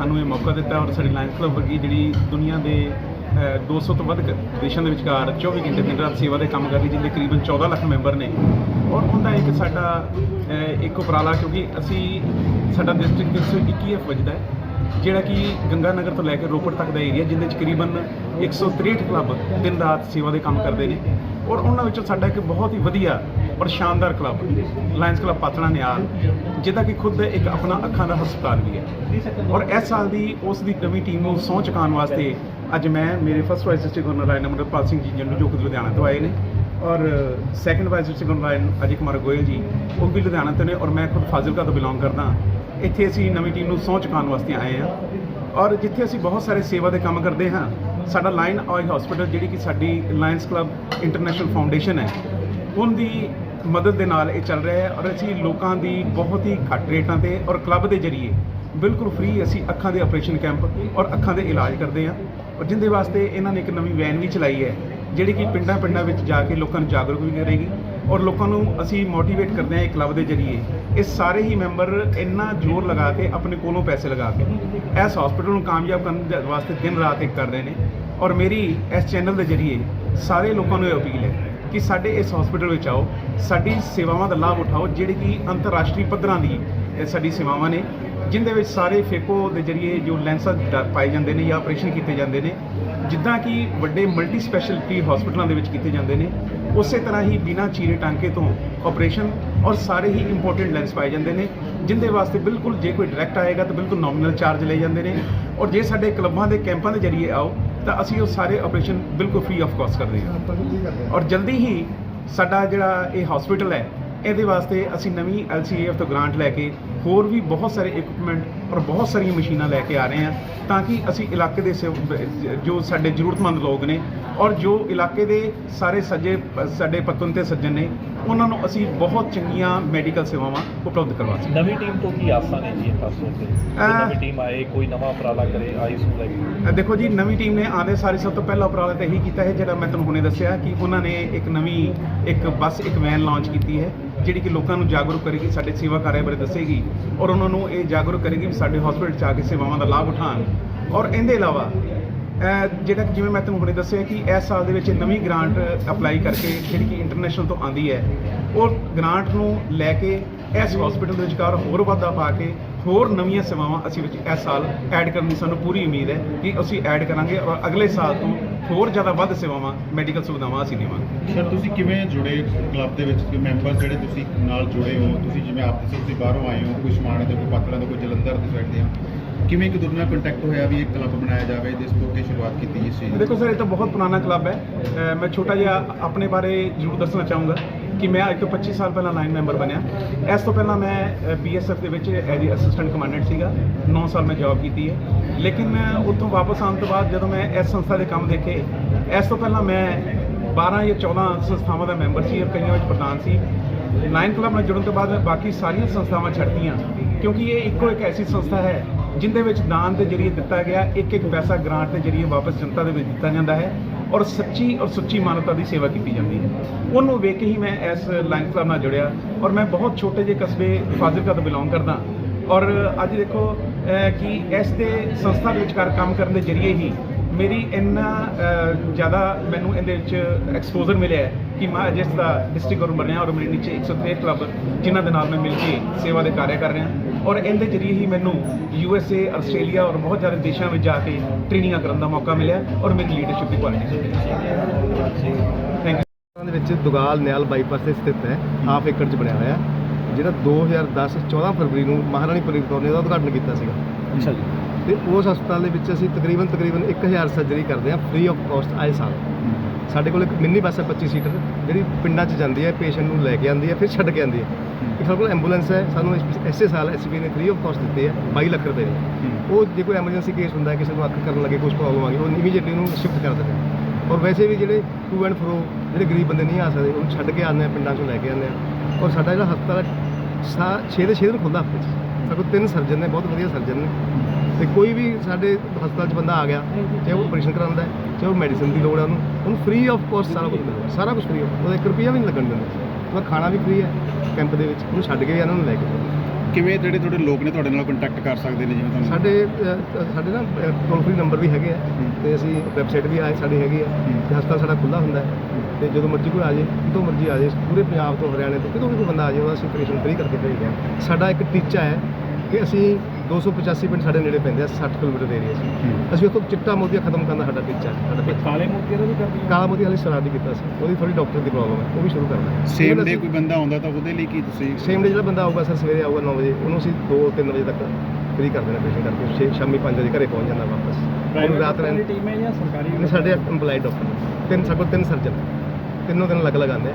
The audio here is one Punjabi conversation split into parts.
ਸਾਨੂੰ ਇਹ ਮੌਕਾ ਦਿੱਤਾ ਔਰ ਸਾਡੀ ਲਾਇਨਸ ਕਲੱਬ ਵਰਗੀ ਜਿਹੜੀ ਦੁਨੀਆ ਦੇ ਅ, 200 ਤੋਂ ਵੱਧ ਕ- ਦੇਸ਼ਾਂ ਦੇ ਵਿਚਕਾਰ 24 ਘੰਟੇ ਦਿਨ ਰਾਤ ਸੇਵਾ ਦੇ ਕੰਮ ਕਰ ਰਹੀ ਜਿਹਦੇ ਕਰੀਬਨ 14 ਲੱਖ ਮੈਂਬਰ ਨੇ। ਔਰ ਉਹਦਾ ਇੱਕ ਸਾਡਾ ਇੱਕ ਉਪਰਾਲਾ ਕਿਉਂਕਿ ਅਸੀਂ ਸਾਡਾ ਡਿਸਟ੍ਰਿਕਟ 121 ਵੱਜਦਾ ਹੈ ਜਿਹੜਾ ਕਿ ਗੰਗਾ ਨਗਰ ਤੋਂ ਲੈ ਕੇ ਰੋਪੜ ਤੱਕ ਦਾ ਏਰੀਆ ਜਿਹਦੇ 'ਚ ਕਰੀਬਨ 163 ਕਲੱਬ ਦਿਨ ਰਾਤ ਸੇਵਾ ਦੇ ਕੰਮ ਕਰਦੇ ਨੇ। ਔਰ ਉਹਨਾਂ ਵਿੱਚੋਂ ਸਾਡਾ ਇੱਕ ਬਹੁਤ ਹੀ ਵਧੀਆ ਔਰ ਸ਼ਾਨਦਾਰ ਕਲੱਬ ਲਾਇਨਸ ਕਲੱਬ ਪਾਤਣਾ ਨਿਆਲ ਜਿਹਦਾ ਕਿ ਖੁਦ ਇੱਕ ਆਪਣਾ ਅੱਖਾਂ ਦਾ ਹਸਪਤਾਲ ਵੀ ਹੈ। ਔਰ ਇਸ ਸਾਲ ਦੀ ਉਸ ਦੀ ਨਵੀਂ ਟੀਮ ਨੂੰ ਸਹੁੰ ਚੁਕਾਉਣ ਵਾਸਤੇ ਅੱਜ ਮੈਂ ਮੇਰੇ first vice district governor Rai Amarpal Singh ji Jandu ਜੋ ਕਿ ਲੁਧਿਆਣਾ ਤੋਂ ਆਏ ਨੇ। ਔਰ second vice district governor Rai Ajay Kumar Goyal ji, ਉਹ ਵੀ ਲੁਧਿਆਣਾ ਤੋਂ ਨੇ ਔਰ ਮੈਂ ਖੁਦ ਫਾਜ਼ਿਲਕਾ ਤੋਂ ਬਿਲੋਂਗ ਕਰਦਾ ਇੱਥੇ ਅਸੀਂ ਨਵੀਂ ਟੀਮ ਨੂੰ ਸਹੁੰ ਚੁਕਾਉਣ ਵਾਸਤੇ ਆਏ ਹਾਂ। ਔਰ ਜਿੱਥੇ ਅਸੀਂ ਬਹੁਤ ਸਾਰੇ ਸੇਵਾ ਦੇ ਕੰਮ ਕਰਦੇ ਹਾਂ ਸਾਡਾ ਲਾਇਨ ਆਇਲ ਹਸਪੀਟਲ ਜਿਹੜੀ ਕਿ ਸਾਡੀ ਲਾਇਨਸ ਕਲੱਬ ਇੰਟਰਨੈਸ਼ਨਲ ਫਾਊਂਡੇਸ਼ਨ ਹੈ, ਉਹਦੀ ਮਦਦ ਦੇ ਨਾਲ ਇਹ ਚੱਲ ਰਿਹਾ ਹੈ ਔਰ ਅਸੀਂ ਲੋਕਾਂ ਦੀ ਬਹੁਤ ਹੀ ਘੱਟ ਰੇਟਾਂ ਤੇ ਔਰ ਕਲੱਬ ਦੇ ਜਰੀਏ ਬਿਲਕੁਲ ਫ੍ਰੀ ਅਸੀਂ ਅੱਖਾਂ ਦੇ ਆਪਰੇਸ਼ਨ ਕੈਂਪ ਔਰ ਅੱਖਾਂ ਦੇ ਇਲਾਜ ਕਰਦੇ ਹਾਂ ਔਰ ਜਿੰਦੇ ਵਾਸਤੇ ਇਹਨਾਂ ਨੇ ਇੱਕ ਨਵੀਂ ਵੈਨ ਵੀ ਚਲਾਈ ਹੈ, ਜਿਹੜੀ ਕਿ ਪਿੰਡਾਂ ਪਿੰਡਾਂ ਵਿੱਚ ਜਾ ਕੇ ਲੋਕਾਂ ਨੂੰ ਜਾਗਰੂਕ ਵੀ ਕਰੇਗੀ। ਔਰ ਲੋਕਾਂ ਨੂੰ ਅਸੀਂ ਮੋਟੀਵੇਟ ਕਰਦੇ ਹਾਂ ਇਹ ਕਲੱਬ ਦੇ ਜਰੀਏ। ਇਹ ਸਾਰੇ ਹੀ ਮੈਂਬਰ ਇੰਨਾ ਜ਼ੋਰ ਲਗਾ ਕੇ ਆਪਣੇ ਕੋਲੋਂ ਪੈਸੇ ਲਗਾ ਕੇ ਇਸ ਹਸਪੀਟਲ ਨੂੰ ਕਾਮਯਾਬ ਕਰਨ ਦੇ ਵਾਸਤੇ ਦਿਨ ਰਾਤ ਇੱਕ ਕਰ ਰਹੇ ਨੇ। ਔਰ ਮੇਰੀ ਇਸ ਚੈਨਲ ਦੇ ਜਰੀਏ ਸਾਰੇ ਲੋਕਾਂ ਨੂੰ ਇਹ ਅਪੀਲ ਹੈ ਕਿ ਸਾਡੇ ਇਸ ਹਸਪੀਟਲ ਵਿੱਚ ਆਓ, ਸਾਡੀ ਸੇਵਾਵਾਂ ਦਾ ਲਾਭ ਉਠਾਓ, ਜਿਹੜੀ ਕਿ ਅੰਤਰਰਾਸ਼ਟਰੀ ਪੱਧਰਾਂ ਦੀ ਸਾਡੀ ਸੇਵਾਵਾਂ ਨੇ, ਜਿੰਦੇ ਵਿੱਚ ਸਾਰੇ ਫੇਕੋ ਦੇ ਜਰੀਏ ਜੋ ਲੈਂਸਾਂ ਡ- ਪਾਏ ਜਾਂਦੇ ਨੇ ਜਾਂ ਆਪਰੇਸ਼ਨ ਕੀਤੇ ਜਾਂਦੇ ਨੇ ਜਿੱਦਾਂ ਕਿ ਵੱਡੇ ਮਲਟੀ ਸਪੈਸ਼ਲਿਟੀ ਹਸਪੀਟਲਾਂ ਦੇ ਵਿੱਚ ਕੀਤੇ ਜਾਂਦੇ ਨੇ ਉਸੇ ਤਰ੍ਹਾਂ ਹੀ ਬਿਨਾਂ ਚੀਰੇ ਟਾਂਕੇ ਤੋਂ ਆਪਰੇਸ਼ਨ ਔਰ ਸਾਰੇ ਹੀ ਇੰਪੋਰਟੈਂਟ ਲੈਂਸ ਪਾਏ ਜਾਂਦੇ ਨੇ ਜਿੰਦੇ ਵਾਸਤੇ ਬਿਲਕੁਲ ਜੇ ਕੋਈ ਡਾਇਰੈਕਟ ਆਏਗਾ ਤਾਂ ਬਿਲਕੁਲ ਨੋਮੀਨਲ ਚਾਰਜ ਲਏ ਜਾਂਦੇ ਨੇ ਔਰ ਜੇ ਸਾਡੇ ਕਲੱਬਾਂ ਦੇ ਕੈਂਪਾਂ ਦੇ ਜਰੀਏ ਆਓ ਤਾਂ ਅਸੀਂ ਉਹ ਸਾਰੇ ਆਪਰੇਸ਼ਨ ਬਿਲਕੁਲ ਫ੍ਰੀ ਆਫ ਕਾਸਟ ਕਰਦੇ ਹਾਂ। ਔਰ ਜਲਦੀ ਹੀ ਸਾਡਾ ਜਿਹੜਾ ਇਹ ਹਸਪੀਟਲ ਹੈ ਇਹਦੇ ਵਾਸਤੇ ਅਸੀਂ ਨਵੀਂ ਐਲਸੀਏਐਫ ਤੋਂ ਗ੍ਰਾਂਟ ਲੈ ਕੇ ਹੋਰ ਵੀ ਬਹੁਤ ਸਾਰੇ ਇਕਵਿਪਮੈਂਟ ਔਰ ਬਹੁਤ ਸਾਰੀਆਂ ਮਸ਼ੀਨਾਂ ਲੈ ਕੇ ਆ ਰਹੇ ਹਾਂ ਤਾਂ ਕਿ ਅਸੀਂ ਇਲਾਕੇ ਦੇ ਸੇਵ- ਜੋ ਸਾਡੇ ਜ਼ਰੂਰਤਮੰਦ ਲੋਕ ਨੇ ਔਰ ਜੋ ਇਲਾਕੇ ਦੇ ਸਾਰੇ ਸੱਜੇ ਸਾਡੇ ਪਤਨ ਤੇ ਸੱਜਣ ਨੇ ਉਹਨਾਂ ਨੂੰ ਅਸੀਂ ਬਹੁਤ ਚੰਗੀਆਂ ਮੈਡੀਕਲ ਸੇਵਾਵਾਂ ਉਪਲਬਧ ਕਰਵਾ ਸਕੀਏ। ਨਵੀਂ ਟੀਮ ਤੋਂ ਕੀ ਆਸਾਂ ਨੇ ਜੀ ਪਾਸੋਂ ਤੇ? ਨਵੀਂ ਟੀਮ ਆਏ ਕੋਈ ਨਵਾਂ ਉਪਰਾਲਾ ਕਰੇ ਆਈਸ ਨੂੰ ਲੈ ਕੇ ਅ, ਦੇਖੋ ਜੀ ਨਵੀਂ ਟੀਮ ਨੇ ਆਉਂਦੇ ਸਾਰੇ ਸਭ ਤੋਂ ਪਹਿਲਾ ਉਪਰਾਲਾ ਤਾਂ ਇਹੀ ਕੀਤਾ ਹੈ ਜਿਹੜਾ ਮੈਂ ਤੁਹਾਨੂੰ ਹੁਣੇ ਦੱਸਿਆ ਕਿ ਉਹਨਾਂ ਨੇ ਇੱਕ ਨਵੀਂ ਇੱਕ ਬੱਸ ਇੱਕ ਵੈਨ ਲਾਂਚ ਕੀਤੀ ਹੈ ਜਿਹੜੀ ਕਿ ਲੋਕਾਂ ਨੂੰ ਜਾਗਰੂਕ ਕਰੇਗੀ ਸਾਡੇ ਸੇਵਾ ਕਾਰਿਆਂ ਬਾਰੇ ਦੱਸੇਗੀ ਔਰ ਉਹਨਾਂ ਨੂੰ ਇਹ ਜਾਗਰੂਕ ਕਰੇਗੀ ਵੀ ਸਾਡੇ ਹਸਪੀਟਲ 'ਚ ਆ ਕੇ ਸੇਵਾਵਾਂ ਦਾ ਲਾਭ ਉਠਾਉਣ। ਔਰ ਇਹਦੇ ਇਲਾਵਾ ਜਿਹੜਾ ਕਿ ਜਿਵੇਂ ਮੈਂ ਤੁਹਾਨੂੰ ਹੁਣੇ ਦੱਸਿਆ ਕਿ ਇਸ ਸਾਲ ਦੇ ਵਿੱਚ ਨਵੀਂ ਗ੍ਰਾਂਟ ਅਪਲਾਈ ਕਰਕੇ ਜਿਹੜੀ ਕਿ ਇੰਟਰਨੈਸ਼ਨਲ ਤੋਂ ਆਂਦੀ ਹੈ, ਉਹ ਗ੍ਰਾਂਟ ਨੂੰ ਲੈ ਕੇ ਇਸ ਹਸਪੀਟਲ ਦੇ ਵਿਚਕਾਰ ਹੋਰ ਵਾਧਾ ਪਾ ਕੇ ਹੋਰ ਨਵੀਆਂ ਸੇਵਾਵਾਂ ਅਸੀਂ ਵਿੱਚ ਇਸ ਸਾਲ ਐਡ ਕਰਨ ਦੀ ਸਾਨੂੰ ਪੂਰੀ ਉਮੀਦ ਹੈ ਕਿ ਅਸੀਂ ਐਡ ਕਰਾਂਗੇ ਔਰ ਅਗਲੇ ਸਾਲ ਤੋਂ ਹੋਰ ਜ਼ਿਆਦਾ ਵੱਧ ਸੇਵਾਵਾਂ ਮੈਡੀਕਲ ਸੁਵਿਧਾਵਾਂ ਅਸੀਂ ਦੇਵਾਂਗੇ। ਸਰ ਤੁਸੀਂ ਕਿਵੇਂ ਜੁੜੇ ਕਲੱਬ ਦੇ ਵਿੱਚ? ਮੈਂਬਰ ਜਿਹੜੇ ਤੁਸੀਂ ਨਾਲ ਜੁੜੇ ਹੋ? ਤੁਸੀਂ ਜਿਵੇਂ ਆਪ ਦੱਸੋ ਤੁਸੀਂ ਬਾਹਰੋਂ ਆਏ ਹੋ, ਕੋਈ ਸਮਾਣੇ ਦੇ ਕੋਈ ਪਾਤੜਾਂ ਦੇ, ਕੋਈ ਜਲੰਧਰ ਦੇ ਸਾਈਡ ਦੇ ਆ ਕਿਵੇਂ ਇੱਕ ਦੂਜੇ ਨਾਲ ਕੰਟੈਕਟ ਹੋਇਆ ਵੀ ਇੱਕ ਕਲੱਬ ਬਣਾਇਆ ਜਾਵੇ ਜਿਸ ਤੋਂ ਕਿ ਸ਼ੁਰੂਆਤ ਕੀਤੀ ਇਸ ਚੀਜ਼ ਦੀ? ਦੇਖੋ ਸਰ ਇਹ ਤਾਂ ਬਹੁਤ ਪੁਰਾਣਾ ਕਲੱਬ ਹੈ। ਅ, ਮੈਂ ਛੋਟਾ ਜਿਹਾ ਆਪਣੇ ਬਾਰੇ ਜ਼ਰੂਰ ਦੱਸਣਾ ਚਾਹੂੰਗਾ ਕਿ ਮੈਂ ਅੱਜ ਤੋਂ 25 ਸਾਲ ਪਹਿਲਾਂ ਲਾਈਨ ਮੈਂਬਰ ਬਣਿਆ। ਇਸ ਤੋਂ ਪਹਿਲਾਂ ਮੈਂ ਬੀਐਸਐਫ ਦੇ ਵਿੱਚ ਐਜ਼ ਅਸਿਸਟੈਂਟ ਕਮਾਂਡੈਂਟ ਸੀਗਾ। 9 ਸਾਲ ਮੈਂ ਜੌਬ ਕੀਤੀ ਹੈ। ਲੇਕਿਨ ਉੱਥੋਂ ਵਾਪਸ ਆਉਣ ਤੋਂ ਬਾਅਦ ਜਦੋਂ ਮੈਂ ਇਸ ਸੰਸਥਾ ਦੇ ਕੰਮ ਦੇਖੇ ਇਸ ਤੋਂ ਪਹਿਲਾਂ ਮੈਂ 12 ਜਾਂ 14 ਸੰਸਥਾਵਾਂ ਦਾ ਮੈਂਬਰ ਸੀ ਔਰ ਕਈਆਂ ਵਿੱਚ ਪ੍ਰਧਾਨ ਸੀ। ਲਾਇਨ ਕਲੱਬ ਨਾਲ ਜੁੜਨ ਤੋਂ ਬਾਅਦ ਮੈਂ ਬਾਕੀ ਸਾਰੀਆਂ ਸੰਸਥਾਵਾਂ ਛੱਡਤੀਆਂ ਕਿਉਂਕਿ ਇਹ ਇੱਕੋ ਇੱਕ ਐਸੀ ਸੰਸਥਾ ਹੈ ਜਿੰਦੇ ਵਿੱਚ ਦਾਨ ਦੇ ਜਰੀਏ ਦਿੱਤਾ ਗਿਆ ਇੱਕ ਇੱਕ ਪੈਸਾ ਗ੍ਰਾਂਟ ਦੇ ਜਰੀਏ ਵਾਪਸ ਜਨਤਾ ਦੇ ਵਿੱਚ ਦਿੱਤਾ ਜਾਂਦਾ ਹੈ ਔਰ ਸੱਚੀ ਔਰ ਸੁੱਚੀ ਮਾਨਵਤਾ ਦੀ ਸੇਵਾ ਕੀਤੀ ਜਾਂਦੀ ਹੈ। ਉਹਨੂੰ ਵੇਖ ਕੇ ਹੀ ਮੈਂ ਇਸ ਲਾਇਨ ਕਲੱਬ ਨਾਲ ਜੁੜਿਆ ਔਰ ਮੈਂ ਬਹੁਤ ਛੋਟੇ ਜਿਹੇ ਕਸਬੇ ਫਾਜ਼ਿਲਕਾ ਤੋਂ ਬਿਲੋਂਗ ਕਰਦਾ ਔਰ ਅੱਜ ਦੇਖੋ ਕਿ ਇਸ ਦੇ ਸੰਸਥਾ ਦੇ ਵਿਚਕਾਰ ਕੰਮ ਕਰਨ ਦੇ ਜਰੀਏ ਹੀ ਮੇਰੀ ਇੰਨਾ ਜ਼ਿਆਦਾ ਮੈਨੂੰ ਇਹਦੇ ਵਿੱਚ ਐਕਸਪੋਜ਼ਰ ਮਿਲਿਆ ਹੈ ਕਿ ਮੈਂ ਜਿਸ ਦਾ ਡਿਸਟ੍ਰਿਕਟ ਗਵਰਨਰ ਬਣਿਆ ਔਰ ਮੇਰੇ ਨੀਚੇ 163 ਕਲੱਬ ਜਿਨ੍ਹਾਂ ਦੇ ਨਾਲ ਮੈਂ ਮਿਲ ਕੇ ਸੇਵਾ ਦੇ ਕਾਰਜ ਕਰ ਰਿਹਾ ਔਰ ਇਹਦੇ ਜਰੀਏ ਹੀ ਮੈਨੂੰ ਯੂ ਐਸ ਏ ਆਸਟ੍ਰੇਲੀਆ ਔਰ ਬਹੁਤ ਸਾਰੇ ਦੇਸ਼ਾਂ ਵਿੱਚ ਜਾ ਕੇ ਟ੍ਰੇਨਿੰਗਾਂ ਕਰਨ ਦਾ ਮੌਕਾ ਮਿਲਿਆ ਔਰ ਮੇਰੀ ਲੀਡਰਸ਼ਿਪ ਦੀ ਕੁਆਲਿਟੀ ਥੈਂਕ ਯੂ ਦੇ ਵਿੱਚ ਦੁਗਾਲ ਨਿਆਲ ਬਾਈਪਾਸ ਤੇ ਸਥਿਤ ਹੈ ਹਾਫ ਏਕੜ 'ਚ ਬਣਿਆ ਹੋਇਆ। ਜਿਹੜਾ 2010 14 ਫਰਵਰੀ ਨੂੰ ਮਹਾਰਾਣੀ ਪ੍ਰਨੀਤ ਕੌਰ ਨੇ ਉਹਦਾ ਉਦਘਾਟਨ ਕੀਤਾ ਸੀਗਾ। ਅੱਛਾ ਜੀ। ਤੇ ਉਸ ਹਸਪਤਾਲ ਦੇ ਵਿੱਚ ਅਸੀਂ ਤਕਰੀਬਨ ਤਕਰੀਬਨ 1000 ਸਰਜਰੀ ਕਰਦੇ ਹਾਂ ਫ੍ਰੀ ਆਫ ਕਾਸਟ ਆਏ ਸਾਲ। ਸਾਡੇ ਕੋਲ ਇੱਕ ਮਿੰਨੀ ਬੱਸ ਹੈ 25 ਸੀਟਰ ਜਿਹੜੀ ਪਿੰਡਾਂ 'ਚ ਜਾਂਦੀ ਹੈ ਪੇਸ਼ੈਂਟ ਨੂੰ ਲੈ ਕੇ ਆਉਂਦੀ ਹੈ ਫਿਰ ਛੱਡ ਕੇ ਆਉਂਦੀ ਹੈ। ਇੱਕ ਸਾਡੇ ਕੋਲ ਐਂਬੂਲੈਂਸ ਹੈ ਸਾਨੂੰ ਇਸ- ਇਸੇ ਸਾਲ ਐਸਪੀ ਨੇ ਫ੍ਰੀ ਆਫ ਕਾਸਟ ਦਿੱਤੇ ਹੈ 22 ਲੱਖ ਰੁਪਏ ਦੀ। ਉਹ ਜੇ ਕੋਈ ਐਮਰਜੈਂਸੀ ਕੇਸ ਹੁੰਦਾ ਹੈ ਕਿਸੇ ਨੂੰ ਅੱਖ ਕਰਨ ਲੱਗੇ ਕੁਝ ਪ੍ਰੋਬਲਮ ਆ ਗਈ ਉਹ ਇਮੀਡੀਏਟਲੀ ਉਹਨੂੰ ਸ਼ਿਫਟ ਕਰ ਦਿੰਦੇ ਆ। ਔਰ ਵੈਸੇ ਵੀ ਜਿਹੜੇ ਟੂ ਐਂਡ ਫਰੋ ਜਿਹੜੇ ਗਰੀਬ ਬੰਦੇ ਨਹੀਂ ਆ ਸਕਦੇ ਉਹਨੂੰ ਛੱਡ ਕੇ ਆਉਂਦੇ ਆ ਪਿੰਡਾਂ 'ਚੋਂ ਲੈ ਕੇ ਆਉਂਦੇ ਆ। ਔਰ ਸਾਡਾ ਜਿਹੜਾ ਹਸਪਤਾਲ ਸਾ 6 ਦੇ 6 ਦਿਨ ਖੁੱਲ੍ਹਾ ਹਫ਼ਤੇ 'ਚ। ਸਾਡੇ ਕੋਲ ਤਿੰਨ ਸਰਜਨ ਨੇ ਬਹੁਤ ਵਧੀਆ ਸਰਜਨ ਨੇ। ਤੇ ਕੋਈ ਵੀ ਸਾਡੇ ਹਸਪਤਾਲ 'ਚ ਬੰਦਾ ਆ ਗਿਆ ਚਾਹੇ ਉਹ ਆਪਰੇਸ਼ਨ ਕਰਾਉਂਦਾ ਹੈ ਚਾਹੇ ਉਹ ਮੈਡੀਸਿਨ ਦੀ ਲੋੜ ਹੈ ਉਹਨੂੰ ਉਹਨੂੰ ਫ੍ਰੀ ਆਫ ਕੋਸਟ ਸਾਰਾ ਕੁਝ ਮਿਲਦਾ ਸਾਰਾ ਕੁਝ ਫ੍ਰੀ ਉਹਦਾ 1 ਰੁਪਿਆ ਵੀ ਨਹੀਂ ਲੱਗਣ ਦਿੰਦੇ। ਉਹਦਾ ਖਾਣਾ ਵੀ ਫ੍ਰੀ ਹੈ ਕੈਂਪ ਦੇ ਵਿੱਚ ਉਹਨੂੰ ਛੱਡ ਕੇ ਆਉਣਾ ਉਹਨੂੰ ਲੈ ਕੇ। ਕਿਵੇਂ ਜਿਹੜੇ ਤੁਹਾਡੇ ਲੋਕ ਨੇ ਤੁਹਾਡੇ ਨਾਲ ਕੰਟੈਕਟ ਕਰ ਸਕਦੇ ਨੇ ਜਿਵੇਂ ਤੁਹਾਨੂੰ ਸਾਡੇ ਅ, ਸਾਡੇ ਨਾ ਟੋਲ ਫ੍ਰੀ ਨੰਬਰ ਵੀ ਹੈਗੇ ਆ ਤੇ ਅਸੀਂ ਵੈਬਸਾਈਟ ਵੀ ਆ ਸਾਡੀ ਹੈਗੀ ਆ ਤੇ ਹਸਪਤਾਲ ਸਾਡਾ ਖੁੱਲ੍ਹਾ ਹੁੰਦਾ ਹੈ। ਤੇ ਜਦੋਂ ਮਰਜ਼ੀ ਕੋਈ ਆ ਜਾਏ ਕਿਤੋਂ ਮਰਜ਼ੀ ਆ ਜਾਏ ਪੂਰੇ ਪੰਜਾਬ ਤੋਂ ਹਰਿਆਣੇ ਤੋਂ ਕਿਤੋਂ ਵੀ ਕੋਈ ਬੰਦਾ ਆ ਜਾਏ ਉਹਦਾ ਅਸੀਂ ਆਪਰੇਸ਼ਨ ਫ੍ਰੀ ਕਰਕੇ ਭੇਜਦੇ ਹਾਂ। ਸਾਡਾ ਇੱਕ ਟੀਚਾ ਹੈ ਕਿ ਅਸੀਂ 285 ਪਿੰਡ ਸਾਡੇ ਨੇੜੇ ਪੈਂਦੇ ਆ 60 ਕਿਲੋਮੀਟਰ ਦੇ ਏਰੀਆ 'ਚ। ਅਸੀਂ ਉੱਥੋਂ ਚਿੱਟਾ ਮੋਤੀਆ ਖਤਮ ਕਰਨ ਦਾ ਸਾਡਾ ਟੀਚਾ ਹੈ ਸਾਡਾ ਟੀਚਾ। ਕਾਲੇ ਮੋਤੀਆਂ ਦਾ ਵੀ ਕਰਦੇ ਕਾਲਾ ਮੋਤੀ ਹਾਲੇ ਸਟਾਰਟ ਨਹੀਂ ਕੀਤਾ ਸੀ ਉਹਦੀ ਥੋੜੀ ਡਾਕਟਰ ਦੀ ਪ੍ਰੋਬਲਮ ਹੈ ਉਹ ਵੀ ਸ਼ੁਰੂ ਕਰਨਾ। ਹੈ ਸੇਮ ਡੇ ਕੋਈ ਬੰਦਾ ਆਉਂਦਾ ਤਾਂ ਉਹਦੇ ਲਈ ਕੀ ਤੁਸੀਂ ਸੇਮ ਡੇ ਜਿਹੜਾ ਬੰਦਾ ਆਊਗਾ ਸਰ ਸਵੇਰੇ ਆਊਗਾ 9 ਵਜੇ ਉਹਨੂੰ ਅਸੀਂ 2-3 ਵਜੇ ਤੱਕ ਫ੍ਰੀ ਕਰ ਦੇਣਾ ਪੇਸ਼ੈਂਟ ਕਰਕੇ। ਛੇ- ਸ਼ਾਮੀ 5 ਵਜੇ ਘਰੇ ਪਹੁੰਚ ਜਾਂਦਾ ਵਾਪਸ। ਉਹਨੂੰ ਰਾਤ ਰਹਿਣ ਟੀਮ ਹੈ ਜਾਂ ਸਰਕਾਰੀ ਸਾਡੇ ਐਮਪਲਾਈ ਡਾਕਟਰ ਤਿੰਨ ਸਾਡੇ ਤਿੰਨ ਸਰਜਨ ਤਿੰਨੋਂ ਦਿਨ ਅਲੱਗ ਅਲੱਗ ਆਉਂਦੇ ਆ।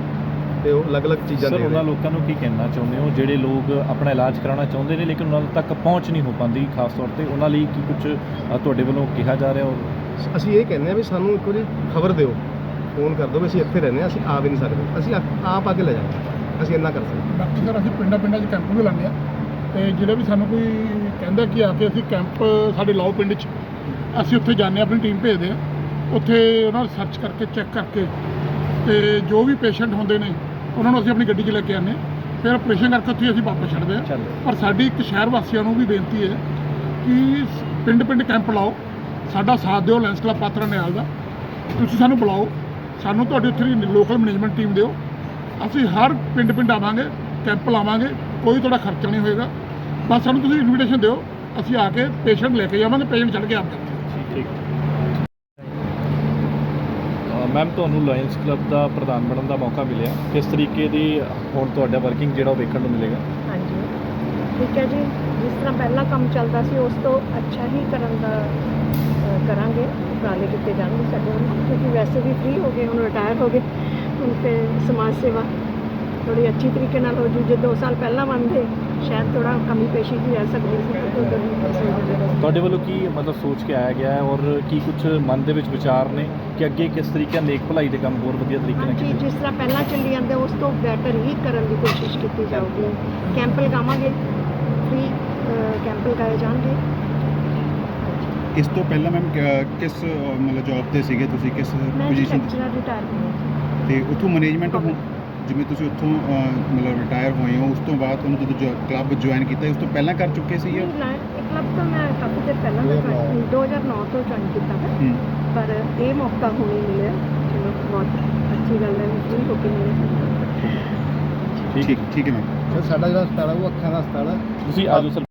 ਤੇ ਉਹ ਅਲੱਗ-ਅਲੱਗ ਚੀਜ਼ਾਂ ਸਰ ਦੇ ਉਹਨਾਂ ਲੋਕਾਂ ਨੂੰ ਕੀ ਕਹਿਣਾ ਚਾਹੁੰਦੇ ਹੋ? ਜਿਹੜੇ ਲੋਕ ਆਪਣਾ ਇਲਾਜ ਕਰਾਉਣਾ ਚਾਹੁੰਦੇ ਨੇ ਲੇਕਿਨ ਉਹਨਾਂ ਤੱਕ ਪਹੁੰਚ ਨਹੀਂ ਹੋ ਪਾਉਂਦੀ ਖਾਸ ਤੌਰ ਤੇ ਉਹਨਾਂ ਲਈ ਕੀ ਕੁਝ ਤੁਹਾਡੇ ਵੱਲੋਂ ਕਿਹਾ ਜਾ ਰਿਹਾ ਔਰ ਅਸੀਂ ਇਹ ਕਹਿੰਦੇ ਆ ਵੀ ਸਾਨੂੰ ਇੱਕ ਵਾਰੀ ਖਬਰ ਦਿਓ। ਫੋਨ ਕਰ ਦਿਓ ਵੀ ਅਸੀਂ ਇੱਥੇ ਰਹਿੰਦੇ ਆ ਅਸੀਂ ਆ ਵੀ ਨਹੀਂ ਸਕਦੇ। ਅਸੀਂ ਆਪ- ਆ ਕੇ ਲੈ ਜਾਵਾਂਗੇ ਅਸੀਂ ਇੰਨਾ ਕਰ ਸਕਦੇ ਬਾਕੀ ਸਰ ਅਸੀਂ ਪਿੰਡਾਂ ਪਿੰਡਾਂ 'ਚ ਕੈਂਪ ਵੀ ਲਾਉਂਦੇ ਆ ਤੇ ਜਿਹੜੇ ਵੀ ਸਾਨੂੰ ਕੋਈ ਕਹਿੰਦਾ ਕਿ ਆ ਕੇ ਅਸੀਂ ਕੈਂਪ ਸਾਡੇ ਲਾਓ ਪਿੰਡ 'ਚ ਅਸੀਂ ਉੱਥੇ ਜਾਂਦੇ ਹਾਂ ਆਪਣੀ ਟੀਮ ਭੇਜਦੇ ਆ ਉੱਥੇ ਉਹਨਾਂ ਨੂੰ ਸਰਚ ਕਰਕੇ ਚੈੱਕ ਕਰਕੇ ਤੇ ਜੋ ਵੀ ਪੇਸ਼ੈਂਟ ਹੁੰਦੇ ਨੇ ਉਹਨਾਂ ਨੂੰ ਅਸੀਂ ਆਪਣੀ ਗੱਡੀ 'ਚ ਲੈ ਕੇ ਹਾਂ। ਫਿਰ ਆਪਰੇਸ਼ਨ ਕਰਕੇ ਉੱਥੇ ਅਸੀਂ ਵਾਪਸ ਛੱਡਦੇ ਆ ਪਰ ਸਾਡੀ ਇੱਕ ਸ਼ਹਿਰ ਵਾਸੀਆਂ ਨੂੰ ਵੀ ਬੇਨਤੀ ਹੈ ਕਿ ਪਿੰਡ ਪਿੰਡ ਕੈਂਪ ਲਾਓ। ਸਾਡਾ ਸਾਥ ਦਿਓ ਲੈਂਸ ਕਲੱਬ ਪਾਤਰਾ ਨਿਆਲ ਦਾ। ਤੁਸੀਂ ਸਾਨੂੰ ਬੁਲਾਓ। ਸਾਨੂੰ ਤੁਹਾਡੀ ਉੱਥੇ ਦੀ ਲੋਕਲ ਮੈਨੇਜਮੈਂਟ ਟੀਮ ਦਿਓ। ਅਸੀਂ ਹਰ ਪਿੰਡ ਪਿੰਡ ਆਵਾਂਗੇ ਕੈਂਪ ਲਾਵਾਂਗੇ। ਕੋਈ ਤੁਹਾਡਾ ਖਰਚਾ ਨਹੀਂ ਹੋਏਗਾ। ਬਸ ਸਾਨੂੰ ਤੁਸੀਂ ਇਨਵੀਟੇਸ਼ਨ ਦਿਓ। ਅਸੀਂ ਆ ਕੇ ਪੇਸ਼ੈਂਟ ਲੈ ਕੇ ਜਾਵਾਂਗੇ ਪੇਸ਼ੈਂਟ ਛੱਡ ਕੇ ਆਪ ਠੀਕ ਮੈਮ ਤੁਹਾਨੂੰ ਲਾਇਨਸ ਕਲੱਬ ਦਾ ਪ੍ਰਧਾਨ ਬਣਨ ਦਾ ਮੌਕਾ ਮਿਲਿਆ। ਕਿਸ ਤਰੀਕੇ ਦੀ ਹੁਣ ਤੁਹਾਡਾ ਵਰਕਿੰਗ ਜਿਹੜਾ ਉਹ ਵੇਖਣ ਨੂੰ ਮਿਲੇਗਾ? ਹਾਂਜੀ। ਠੀਕ ਹੈ ਜੀ। ਜਿਸ ਤਰ੍ਹਾਂ ਪਹਿਲਾਂ ਕੰਮ ਚੱਲਦਾ ਸੀ ਉਸ ਤੋਂ ਅੱਛਾ ਹੀ ਕਰਨ ਦਾ ਅ, ਕਰਾਂਗੇ। ਉਪਰਾਲੇ ਕੀਤੇ ਜਾਣਗੇ ਸਾਡੇ ਵੱਲੋਂ ਕਿਉਂਕਿ ਵੈਸੇ ਵੀ ਫ੍ਰੀ ਹੋ ਗਏ ਹੁਣ ਰਿਟਾਇਰ ਹੋ ਗਏ। ਹੁਣ ਤੇ ਸਮਾਜ ਸੇਵਾ ਥੋੜੀ ਅੱਛੀ ਤਰੀਕੇ ਨਾਲ ਹੋ ਜੂ। ਜੇ 2 ਸਾਲ ਪਹਿਲਾਂ ਮੰਨਦੇ ਸ਼ਾਇਦ ਥੋੜਾ ਕਮੀ ਪੇਸ਼ੀ ਵੀ ਰਹਿ ਸਕਦੀ ਸੀ। ਤੇ ਉਦੋਂ ਨਹੀਂ ਹੋ ਸਕਦਾ। ਤੁਹਾਡੇ ਵੱਲੋਂ ਕੀ ਮਤਲਬ ਸੋਚ ਕੇ ਆਇਆ ਗਿਆ ਹੈ ਔਰ ਕੀ ਕੁਝ ਮਨ ਦੇ ਵਿੱਚ ਵਿਚਾਰ ਨੇ ਕਿ ਅੱਗੇ ਕਿਸ ਤਰੀਕੇ ਨਾਲ ਨੇਕ ਭਲਾਈ ਦੇ ਕੰਮ ਹੋਰ ਵਧੀਆ ਤਰੀਕੇ ਨਾਲ ਕੀਤੇ ਜਿਸ ਤਰ੍ਹਾਂ ਪਹਿਲਾਂ ਚੱਲੀ ਜਾਂਦੇ ਉਸ ਤੋਂ ਬੈਟਰ ਹੀ ਕਰਨ ਦੀ ਕੋਸ਼ਿਸ਼ ਕੀਤੀ ਜਾਊਗੀ। ਕੈਂਪ ਲਗਾਵਾਂਗੇ ਫ੍ਰੀ ਕੈਂਪ ਲਗਾਏ ਜਾਣਗੇ। ਇਸ ਤੋਂ ਪਹਿਲਾਂ ਮੈਮ ਕਿਸ ਮਤਲਬ ਜੌਬ ਤੇ ਸੀਗੇ ਤੁਸੀਂ? ਕਿਸ ਪੋਜੀਸ਼ਨ ਰਿਟਾਇਰ ਹੋਈ ਤੇ? ਉੱਥੋਂ ਮੈਨੇਜਮੈਂਟ ਜਿਵੇਂ ਤੁਸੀਂ ਉੱਥੋਂ ਅਹ, ਮਤਲਬ ਰਿਟਾਇਰ ਹੋਏ ਹੋ ਉਸ ਤੋਂ ਬਾਅਦ ਤੁਹਾਨੂੰ ਜਦੋਂ ਕਲੱਬ ਜੁਆਇਨ ਕੀਤਾ ਉਸ ਤੋਂ ਪਹਿਲਾਂ ਕਰ ਚੁੱਕੇ ਸੀ ਜਾਂ ਕਲੱਬ ਤਾਂ ਮੈਂ ਕਾਫੀ ਦੇਰ ਪਹਿਲਾਂ ਦਾ join- 2009 ਤੋਂ ਜੁਆਇਨ ਕੀਤਾ ਹੈ ਹੂੰ। ਪਰ ਇਹ ਮੌਕਾ ਹੁਣ ਹੀ ਮਿਲਿਆ। ਚਲੋ ਬਹੁਤ ਅੱਛੀ ਗੱਲ ਹੈ ਫ੍ਰੀ ਹੋ ਕੇ ਮਿਲਿਆ। ਠੀਕ ਠੀਕ ਠੀਕ ਹੈ ਮੈਮ। ਸਰ ਸਾਡਾ ਜਿਹੜਾ ਹਸਪਤਾਲ ਆ ਉਹ ਅੱਖਾਂ ਦਾ ਹਸਪਤਾਲ ਆ ਤੁਸੀਂ ਆਜੋ ਸਰ।